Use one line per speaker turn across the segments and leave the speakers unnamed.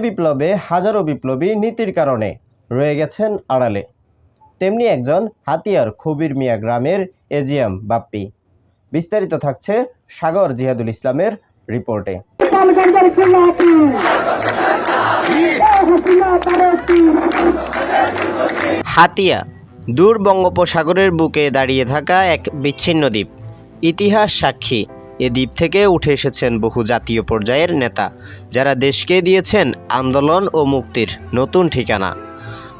বিপ্লবে, হাজারো বিপ্লবী নীতির কারণে রয়ে গেছেন আড়ালে। তেমনি একজন হাতিয়ার খবির মিয়া গ্রামের এজিএম বাপ্পি। বিস্তারিত থাকছে সাগর জিহাদুল ইসলামের রিপোর্টে।
হাতিয়া, দূর বঙ্গোপসাগরের বুকে দাঁড়িয়ে থাকা এক বিচ্ছিন্ন দ্বীপ। ইতিহাস সাক্ষী। এ দ্বীপ থেকে উঠে এসেছেন বহু জাতীয় পর্যায়ের নেতা, যারা দেশকে দিয়েছেন আন্দোলন ও মুক্তির নতুন ঠিকানা।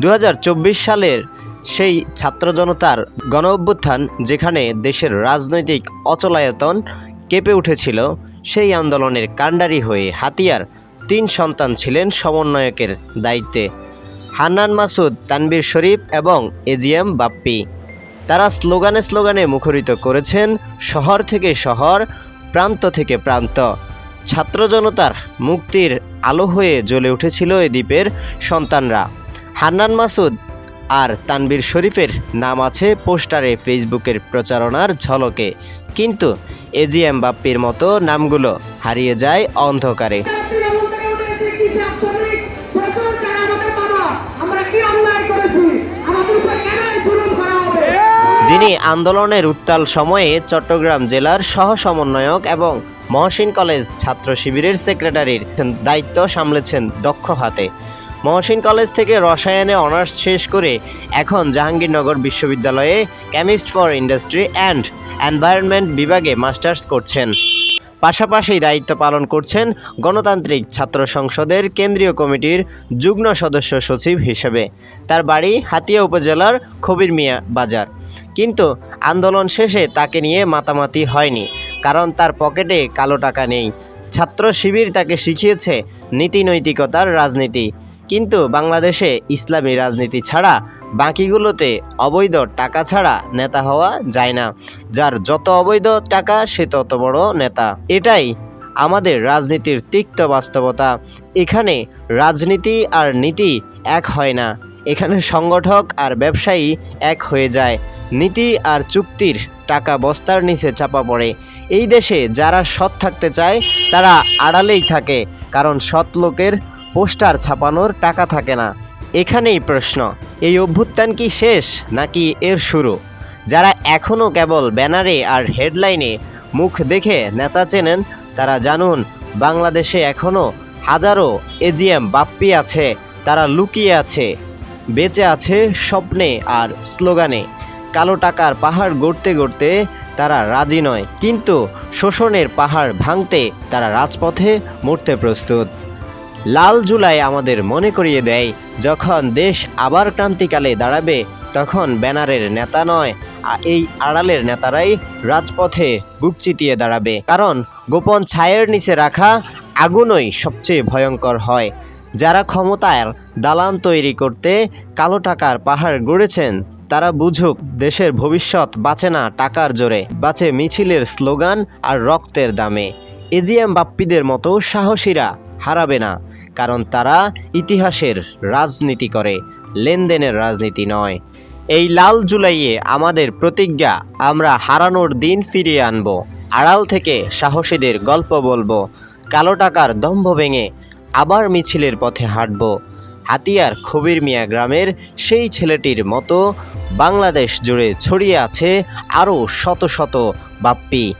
দু হাজার চব্বিশ সালের সেই ছাত্র জনতার গণ অভ্যুত্থান যেখানে দেশের রাজনৈতিক অচলায়তন কেঁপে উঠেছিল, সেই আন্দোলনের কাণ্ডারি হয়ে হাতিয়ার তিন সন্তান ছিলেন সমন্বয়কের দায়িত্বে, হান্নান মাসুদ তানবীর শরীফ এবং এজিএম বাপ্পি। তারা স্লোগানে স্লোগানে মুখরিত করেছেন, শহর থেকে শহর প্রান্ত থেকে প্রান্ত। ছাত্র জনতার মুক্তির আলো হয়ে জ্বলে উঠেছিল এ দ্বীপের সন্তানরা। হান্নান মাসুদ আর তানবীর শরীফের নাম আছে পোস্টারে ফেসবুকের প্রচারণার ঝলকে। কিন্তু এজিএম বাপ্পির মতো নামগুলো হারিয়ে যায় অন্ধকারে। যিনি আন্দোলনের উত্তাল সময়ে চট্টগ্রাম জেলার সহ সমন্বয়ক এবং মহসিন কলেজ ছাত্র শিবিরের সেক্রেটারির দায়িত্ব সামলেছেন দক্ষ হাতে। মহসিন কলেজ থেকে রসায়নে অনার্স শেষ করে এখন জাহাঙ্গীরনগর বিশ্ববিদ্যালয়ে chemist for industry and environment বিভাগে মাস্টার্স করছেন। পাশাপাশি দায়িত্ব পালন করছেন গণতান্ত্রিক ছাত্র সংসদের কেন্দ্রীয় কমিটির যুগ্ম সদস্য সচিব হিসেবে। তার বাড়ি হাতিয়া উপজেলার খবির মিয়া বাজার। কিন্তু আন্দোলন শেষে তাকে নিয়ে মাতামাতি হয়নি, কারণ তার পকেটে কালো টাকা নেই। ছাত্র শিবির তাকে শিখিয়েছে নীতি নৈতিকতার রাজনীতি। কিন্তু বাংলাদেশে ইসলামী রাজনীতি ছাড়া বাকিগুলোতে অবৈধ টাকা ছাড়া নেতা হওয়া যায় না। যার যত অবৈধ টাকা, সে তত বড় নেতা। এটাই আমাদের রাজনীতির তিক্ত বাস্তবতা। এখানে রাজনীতি আর নীতি এক হয় না। এখানে সংগঠক আর ব্যবসায়ী এক হয়ে যায়। নীতি আর চুক্তির টাকা বস্তার নিচে চাপা পড়ে। এই দেশে যারা সৎ থাকতে চায়, তারা আড়ালেই থাকে, কারণ সৎ লোকের পোস্টার ছাপানোর টাকা থাকে না। এখানেই প্রশ্ন, এই অভ্যুত্থান কি শেষ নাকি এর শুরু? যারা এখনও কেবল ব্যানারে আর হেডলাইনে মুখ দেখে নেতা চেনেন, তারা জানুন, বাংলাদেশে এখনও হাজারো এজিএম বাপ্পি আছে, তারা লুকিয়ে আছে, বেঁচে আছে স্বপ্নে আর স্লোগানে। কালো টাকার পাহাড় গড়তে গড়তে তারা রাজি নয়। কিন্তু শোষণের পাহাড় ভাঙতে তারা রাজপথে মরতে প্রস্তুত। লাল জুলাই আমাদের মনে করিয়ে দেয়, যখন দেশ আবার ক্রান্তিকালে দাঁড়াবে, তখন ব্যানারের নেতা নয় এই আড়ালের নেতারাই রাজপথে বুক চিতিয়ে দাঁড়াবে। কারণ গোপন ছায়ের নিচে রাখা আগুনই সবচেয়ে ভয়ঙ্কর হয়। যারা ক্ষমতার দালান তৈরি করতে কালো টাকার পাহাড় গড়েছেন তারা বুঝুক, দেশের ভবিষ্যৎ বাঁচে না টাকার জোরে, বাঁচে মিছিলের স্লোগান আর রক্তের দামে। এজিএম বাপ্পিদের মতো সাহসীরা হারাবে না, কারণ তারা ইতিহাসের রাজনীতি করে, লেনদেনের রাজনীতি নয়। এই লাল জুলাইয়ে আমাদের প্রতিজ্ঞা, আমরা হারানোর দিন ফিরিয়ে আনব। আড়াল থেকে সাহসীদের গল্প বলব, কালো টাকার দম্ভ ভেঙে আবার মিছিলের পথে হাঁটব। হাতিয়ার খবির মিয়া গ্রামের সেই ছেলেটির মতো বাংলাদেশ জুড়ে ছড়িয়ে আছে আরও শত শত বাপ্পি।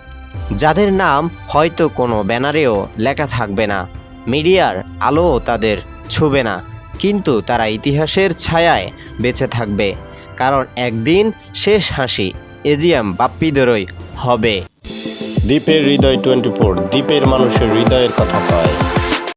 যাদের নাম হয়তো কোনো ব্যানারেও লেখা থাকবে না। মিডিয়ার আলোও তাদের ছুবে না। কিন্তু তারা ইতিহাসের ছায়ায় বেঁচে থাকবে। কারণ একদিন শেষ হাসি এজিএম বাপ্পিদেরই হবে।
দ্বীপের হৃদয় টোয়েন্টি ফোর দ্বীপের মানুষের হৃদয়ের কথা কয়।